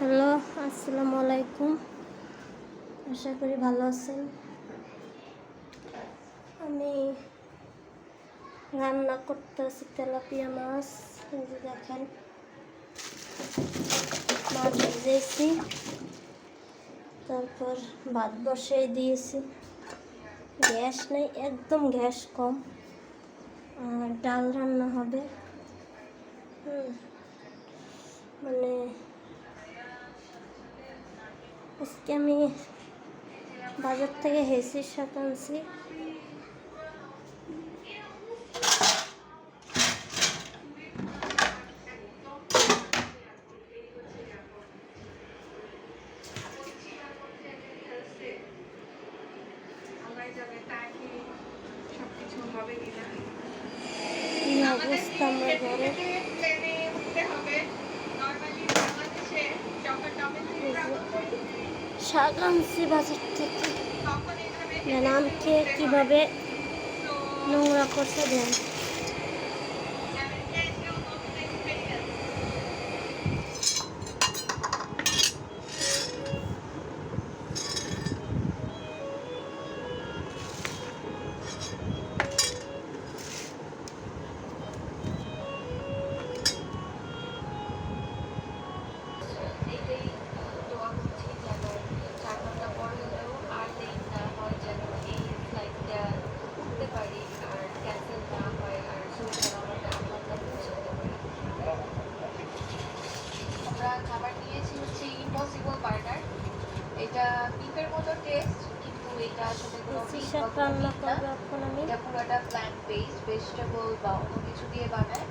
Hello, আসসালামু আলাইকুম। আশা করি ভালো আছেন। আমি রান্না করতেছি তেলাপিয়া মাছ। দেখেন, মাছ ভেজেছি। তারপর ভাত বসিয়ে দিয়েছি। গ্যাস নেই, একদম গ্যাস কম। আর ডাল রান্না হবে। মানে আজকে আমি বাজার থেকে হেসির শাক আনছি। অবস্থা আমরা ঘরে? শাক বাজার থেকে। নামকে কীভাবে নোংরা করতে দেন? ইম্পসিবল বার্গার এটা বিফের মতো টেস্ট কিন্তু এটা আসলে কোনো ফিশ বা এটা পুরোটা প্ল্যান্ট বেসড ভেজিটেবল বা অন্য কিছু দিয়ে বানায়।